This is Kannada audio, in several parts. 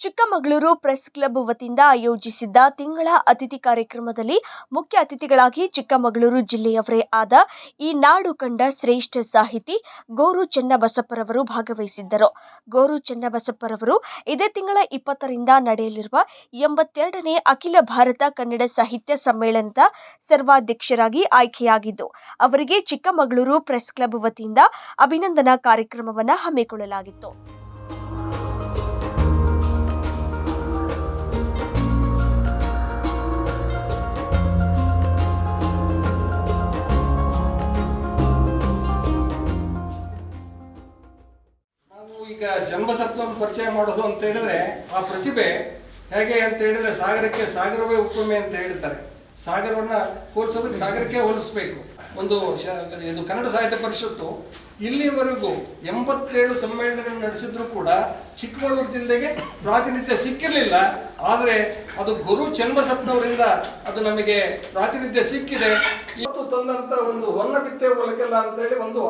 ಚಿಕ್ಕಮಗಳೂರು ಪ್ರೆಸ್ ಕ್ಲಬ್ ವತಿಯಿಂದ ಆಯೋಜಿಸಿದ್ದ ತಿಂಗಳ ಅತಿಥಿ ಕಾರ್ಯಕ್ರಮದಲ್ಲಿ ಮುಖ್ಯ ಅತಿಥಿಗಳಾಗಿ ಚಿಕ್ಕಮಗಳೂರು ಜಿಲ್ಲೆಯವರೇ ಆದ ಈ ನಾಡು ಕಂಡ ಶ್ರೇಷ್ಠ ಸಾಹಿತಿ ಗೋರು ಚೆನ್ನಬಸಪ್ಪರವರು ಭಾಗವಹಿಸಿದ್ದರು. ಗೋರು ಚೆನ್ನಬಸಪ್ಪರವರು ಇದೇ ತಿಂಗಳ ಇಪ್ಪತ್ತರಿಂದ ನಡೆಯಲಿರುವ ಎಂಬತ್ತೆರಡನೇ ಅಖಿಲ ಭಾರತ ಕನ್ನಡ ಸಾಹಿತ್ಯ ಸಮ್ಮೇಳನದ ಸರ್ವಾಧ್ಯಕ್ಷರಾಗಿ ಆಯ್ಕೆಯಾಗಿದ್ದು, ಅವರಿಗೆ ಚಿಕ್ಕಮಗಳೂರು ಪ್ರೆಸ್ ಕ್ಲಬ್ ವತಿಯಿಂದ ಅಭಿನಂದನಾ ಕಾರ್ಯಕ್ರಮವನ್ನು ಹಮ್ಮಿಕೊಳ್ಳಲಾಗಿತ್ತು. ಈಗ ಜನ್ಮಸತ್ವವನ್ನು ಪರಿಚಯ ಮಾಡೋದು ಅಂತ ಹೇಳಿದ್ರೆ ಆ ಪ್ರತಿಭೆ ಹೇಗೆ ಅಂತ ಹೇಳಿದ್ರೆ ಸಾಗರಕ್ಕೆ ಸಾಗರವೇ ಉಪ್ಪುಮೆ ಅಂತ ಹೇಳ್ತಾರೆ. ಸಾಗರವನ್ನ ಹೋಲಿಸೋದಕ್ಕೆ ಸಾಗರಕ್ಕೆ ಹೋಲಿಸ್ಬೇಕು. ಒಂದು ಇದು ಕನ್ನಡ ಸಾಹಿತ್ಯ ಪರಿಷತ್ತು ಇಲ್ಲಿವರೆಗೂ ಎಂಬತ್ತೇಳು ಸಮ್ಮೇಳನಗಳನ್ನು ನಡೆಸಿದ್ರು ಕೂಡ ಚಿಕ್ಕಮಗಳೂರು ಜಿಲ್ಲೆಗೆ ಪ್ರಾತಿನಿಧ್ಯ ಸಿಕ್ಕಿರಲಿಲ್ಲ. ಆದರೆ ಅದು ಗುರು ಚನ್ಮಸತ್ನವರಿಂದ ಅದು ನಮಗೆ ಪ್ರಾತಿನಿಧ್ಯ ಸಿಕ್ಕಿದೆ. ಇವತ್ತು ತಂದಂತ ಒಂದು ಹೊನ್ನ ಬಿತ್ತೆ ಒಳಗೆಲ್ಲ ಅಂತೇಳಿ ಒಂದು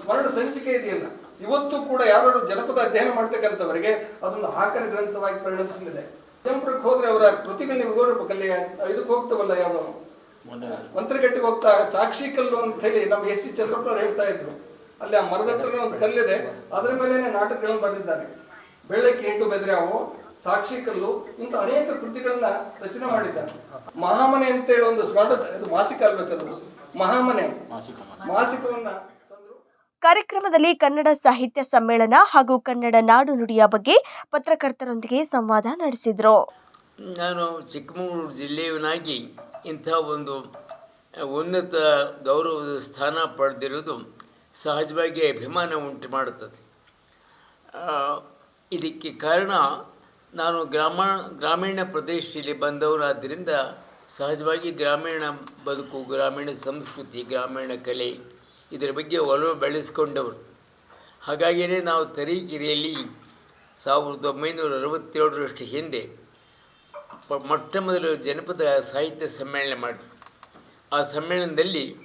ಸ್ಮರಣ ಸಂಚಿಕೆ ಇದೆಯಲ್ಲ. ಇವತ್ತು ಕೂಡ ಯಾರು ಜನಪದ ಅಧ್ಯಯನ ಮಾಡ್ತಕ್ಕಂಥವರಿಗೆ ಅದೊಂದು ಆಕರ ಗ್ರಂಥವಾಗಿ ಪರಿಣಮಿಸಿದೆ ಕೆಂಪುರಕ್ಕೆ ಹೋದ್ರೆ ಅವರ ಕೃತಿಗಳು ನೀವು ಓದಬೇಕಲ್ಲಿ ಇದಕ್ಕೆ ಹೋಗ್ತವಲ್ಲ ಯಾವ್ದು ಮಂತ್ರಗಟ್ಟಿಗೆ ಹೋಗ್ತಾ ಸಾಕ್ಷಿ ಕಲ್ಲು ಅಂತ ಹೇಳಿ ನಮ್ಮ ಎಸ್ ಸಿ ಚಂದ್ರಪ್ಪನವ್ರು ಹೇಳ್ತಾ ಇದ್ರು. ಅಲ್ಲಿ ಆ ಮರದ ಹತ್ರನೇ ಒಂದು ಕಲ್ಲಿದೆ ಅದರ ಮೇಲೆನೆ ನಾಟಕಗಳನ್ನು ಬರೆದಿದ್ದಾರೆ. ಬೆಳ್ಳಕ್ಕೆ ಎಂಟು ಅವು ಸಾಕ್ಷಿ ಕಲ್ಲು ಇಂಥ ಅನೇಕ ಕೃತಿಗಳನ್ನ ರಚನೆ ಮಾಡಿದ್ದಾರೆ. ಮಹಾಮನೆ ಅಂತ ಹೇಳಿ ಒಂದು ಸ್ಮರಣ ಇದು ಮಾಸಿಕ ಅಲ್ವೇ ಸರ್ ಮಹಾಮನೆ. ಮಾಸಿಕವನ್ನ ಕಾರ್ಯಕ್ರಮದಲ್ಲಿ ಕನ್ನಡ ಸಾಹಿತ್ಯ ಸಮ್ಮೇಳನ ಹಾಗೂ ಕನ್ನಡ ನಾಡು ನುಡಿಯ ಬಗ್ಗೆ ಪತ್ರಕರ್ತರೊಂದಿಗೆ ಸಂವಾದ ನಡೆಸಿದರು. ನಾನು ಚಿಕ್ಕಮಗಳೂರು ಜಿಲ್ಲೆಯವನಾಗಿ ಇಂಥ ಒಂದು ಉನ್ನತ ಗೌರವದ ಸ್ಥಾನ ಪಡೆದಿರುವುದು ಸಹಜವಾಗಿ ಅಭಿಮಾನ ಉಂಟು ಮಾಡುತ್ತದೆ. ಇದಕ್ಕೆ ಕಾರಣ ನಾನು ಗ್ರಾಮ, ಗ್ರಾಮೀಣ ಪ್ರದೇಶದಲ್ಲಿ ಬಂದವನಾದ್ದರಿಂದ ಸಹಜವಾಗಿ ಗ್ರಾಮೀಣ ಬದುಕು, ಗ್ರಾಮೀಣ ಸಂಸ್ಕೃತಿ, ಗ್ರಾಮೀಣ ಕಲೆ ಇದರ ಬಗ್ಗೆ ಒಲವು ಬೆಳೆಸಿಕೊಂಡವನು. ಹಾಗಾಗಿಯೇ ನಾವು ತರೀಕೆರೆಯಲ್ಲಿ ಸಾವಿರದ ಒಂಬೈನೂರ ಅರವತ್ತೇಳರಷ್ಟು ಹಿಂದೆ ಮೊಟ್ಟ ಮೊದಲು ಜನಪದ ಸಾಹಿತ್ಯ ಸಮ್ಮೇಳನ ಮಾಡಿದ್ವಿ. ಆ ಸಮ್ಮೇಳನದಲ್ಲಿ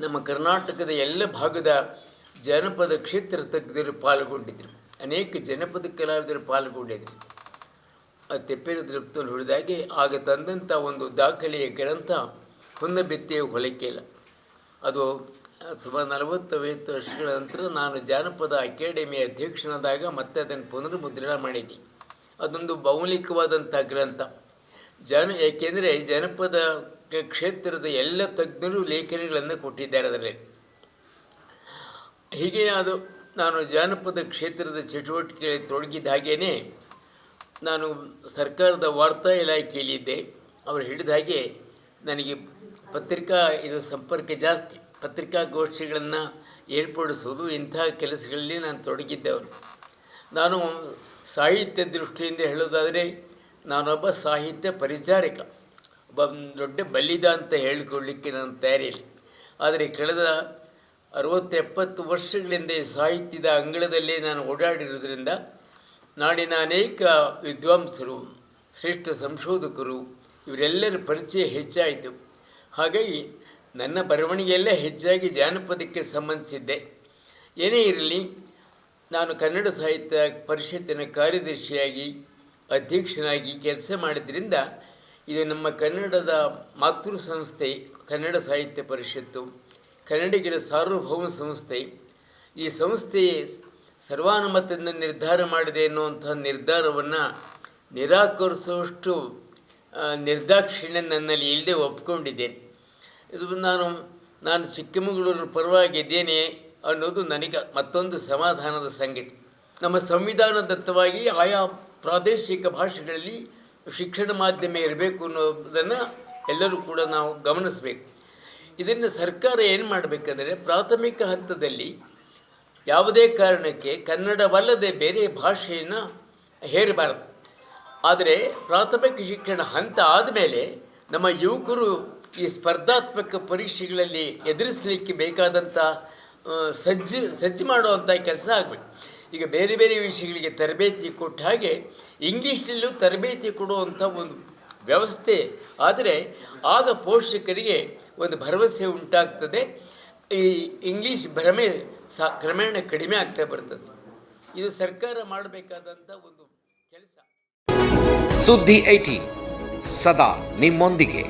ನಮ್ಮ ಕರ್ನಾಟಕದ ಎಲ್ಲ ಭಾಗದ ಜನಪದ ಕ್ಷೇತ್ರ ತಜ್ಞರು ಪಾಲ್ಗೊಂಡಿದ್ದರು. ಅನೇಕ ಜನಪದ ಕಲಾವಿದರು ಪಾಲ್ಗೊಂಡಿದ್ದರು. ಆ ತೆಪ್ಪೇರು ತೆಪ್ಪೇರುದ್ರಪ್ಪನಲ್ಲಿ ಹೊಡೆದಾಗೆ ಆಗ ತಂದಂಥ ಒಂದು ದಾಖಲೆಯ ಗ್ರಂಥ ಹೊನ್ನಬೆತ್ತೆಯ ಹೊಲಕ್ಕಿಲ್ಲ ಅದು ಸುಮಾರು ನಲವತ್ತೈವತ್ತು ವರ್ಷಗಳ ನಂತರ ನಾನು ಜಾನಪದ ಅಕಾಡೆಮಿ ಅಧ್ಯಕ್ಷನಾದಾಗ ಮತ್ತೆ ಅದನ್ನು ಪುನರ್ಮುದ್ರಣ ಮಾಡಿದ್ದೆ ಅದೊಂದು ಭೌಲಿಕವಾದಂಥ ಗ್ರಂಥ. ಜನ, ಏಕೆಂದರೆ ಜನಪದ ಕ್ಷೇತ್ರದ ಎಲ್ಲ ತಜ್ಞರು ಲೇಖನಗಳನ್ನು ಕೊಟ್ಟಿದ್ದಾರೆ ಅದರಲ್ಲಿ. ಹೀಗೆ ಅದು, ನಾನು ಜಾನಪದ ಕ್ಷೇತ್ರದ ಚಟುವಟಿಕೆಯಲ್ಲಿ ತೊಡಗಿದ ಹಾಗೇ ನಾನು ಸರ್ಕಾರದ ವಾರ್ತಾ ಇಲಾಖೆಯಲ್ಲಿದ್ದೆ. ಅವರು ಹೇಳಿದ ಹಾಗೆ ನನಗೆ ಪತ್ರಿಕಾ ಇದು ಸಂಪರ್ಕ ಜಾಸ್ತಿ. ಪತ್ರಿಕಾಗೋಷ್ಠಿಗಳನ್ನು ಏರ್ಪಡಿಸೋದು ಇಂಥ ಕೆಲಸಗಳಲ್ಲಿ ನಾನು ತೊಡಗಿದ್ದವನು. ನಾನು ಸಾಹಿತ್ಯ ದೃಷ್ಟಿಯಿಂದ ಹೇಳೋದಾದರೆ ನಾನೊಬ್ಬ ಸಾಹಿತ್ಯ ಪರಿಚಾರಕ, ಒಬ್ಬ ದೊಡ್ಡ ಬಲ್ಲಿದ ಅಂತ ಹೇಳಿಕೊಳ್ಳಿಕ್ಕೆ ನಾನು ತಯಾರಿಲ್ಲ ಆದರೆ ಕಳೆದ ಅರವತ್ತೆಪ್ಪತ್ತು ವರ್ಷಗಳಿಂದ ಸಾಹಿತ್ಯದ ಅಂಗಳದಲ್ಲೇ ನಾನು ಓಡಾಡಿರೋದ್ರಿಂದ ನಾಡಿನ ಅನೇಕ ವಿದ್ವಾಂಸರು, ಶ್ರೇಷ್ಠ ಸಂಶೋಧಕರು, ಇವರೆಲ್ಲರ ಪರಿಚಯ ಹೆಚ್ಚಾಯಿತು. ಹಾಗಾಗಿ ನನ್ನ ಬರವಣಿಗೆಯಲ್ಲೇ ಹೆಚ್ಚಾಗಿ ಜಾನಪದಕ್ಕೆ ಸಂಬಂಧಿಸಿದ್ದೆ. ಏನೇ ಇರಲಿ, ನಾನು ಕನ್ನಡ ಸಾಹಿತ್ಯ ಪರಿಷತ್ತಿನ ಕಾರ್ಯದರ್ಶಿಯಾಗಿ, ಅಧ್ಯಕ್ಷನಾಗಿ ಕೆಲಸ ಮಾಡಿದ್ರಿಂದ ಇದು ನಮ್ಮ ಕನ್ನಡದ ಮಾತೃ ಸಂಸ್ಥೆ, ಕನ್ನಡ ಸಾಹಿತ್ಯ ಪರಿಷತ್ತು, ಕನ್ನಡಿಗರ ಸಾರ್ವಭೌಮ ಸಂಸ್ಥೆ. ಈ ಸಂಸ್ಥೆ ಸರ್ವಾನುಮತದಿಂದ ನಿರ್ಧಾರ ಮಾಡಿದೆ ಎನ್ನುವಂಥ ನಿರ್ಧಾರವನ್ನು ನಿರಾಕರಿಸುವಷ್ಟು ನಿರ್ದಾಕ್ಷಿಣ್ಯ ನನ್ನಲ್ಲಿ ಇಲ್ಲದೆ ಒಪ್ಕೊಂಡಿದ್ದೇನೆ. ಇದು ನಾನು ನಾನು ಚಿಕ್ಕಮಗಳೂರಿನ ಪರವಾಗಿದ್ದೇನೆ ಅನ್ನೋದು ನನಗೆ ಮತ್ತೊಂದು ಸಮಾಧಾನದ ಸಂಗತಿ. ನಮ್ಮ ಸಂವಿಧಾನದತ್ತವಾಗಿ ಆಯಾ ಪ್ರಾದೇಶಿಕ ಭಾಷೆಗಳಲ್ಲಿ ಶಿಕ್ಷಣ ಮಾಧ್ಯಮ ಇರಬೇಕು ಅನ್ನೋದನ್ನು ಎಲ್ಲರೂ ಕೂಡ ನಾವು ಗಮನಿಸಬೇಕು. ಇದನ್ನು ಸರ್ಕಾರ ಏನು ಮಾಡಬೇಕಂದರೆ ಪ್ರಾಥಮಿಕ ಹಂತದಲ್ಲಿ ಯಾವುದೇ ಕಾರಣಕ್ಕೆ ಕನ್ನಡವಲ್ಲದೆ ಬೇರೆ ಭಾಷೆಯನ್ನು ಹೇರಬಾರದು. ಆದರೆ ಪ್ರಾಥಮಿಕ ಶಿಕ್ಷಣ ಹಂತ ಆದಮೇಲೆ ನಮ್ಮ ಯುವಕರು ಈ ಸ್ಪರ್ಧಾತ್ಮಕ ಪರೀಕ್ಷೆಗಳಲ್ಲಿ ಎದುರಿಸಲಿಕ್ಕೆ ಬೇಕಾದಂಥ ಸಜ್ಜು ಸಜ್ಜು ಮಾಡುವಂಥ ಕೆಲಸ ಆಗಬೇಕು. ಈಗ ಬೇರೆ ಬೇರೆ ವಿಷಯಗಳಿಗೆ ತರಬೇತಿ ಕೊಟ್ಟ ಹಾಗೆ ಇಂಗ್ಲೀಷಲ್ಲೂ ತರಬೇತಿ ಕೊಡುವಂಥ ಒಂದು ವ್ಯವಸ್ಥೆ ಆದರೆ ಆಗ ಪೋಷಕರಿಗೆ ಒಂದು ಭರವಸೆ ಉಂಟಾಗ್ತದೆ. ಈ ಇಂಗ್ಲೀಷ್ ಭ್ರಮೆ ಸಾ, ಕ್ರಮೇಣ ಕಡಿಮೆ ಆಗ್ತಾ ಬರ್ತದೆ. ಇದು ಸರ್ಕಾರ ಮಾಡಬೇಕಾದಂಥ ಒಂದು ಕೆಲಸ. ಸುದ್ದಿ ಐಟಿ, ಸದಾ ನಿಮ್ಮೊಂದಿಗೆ.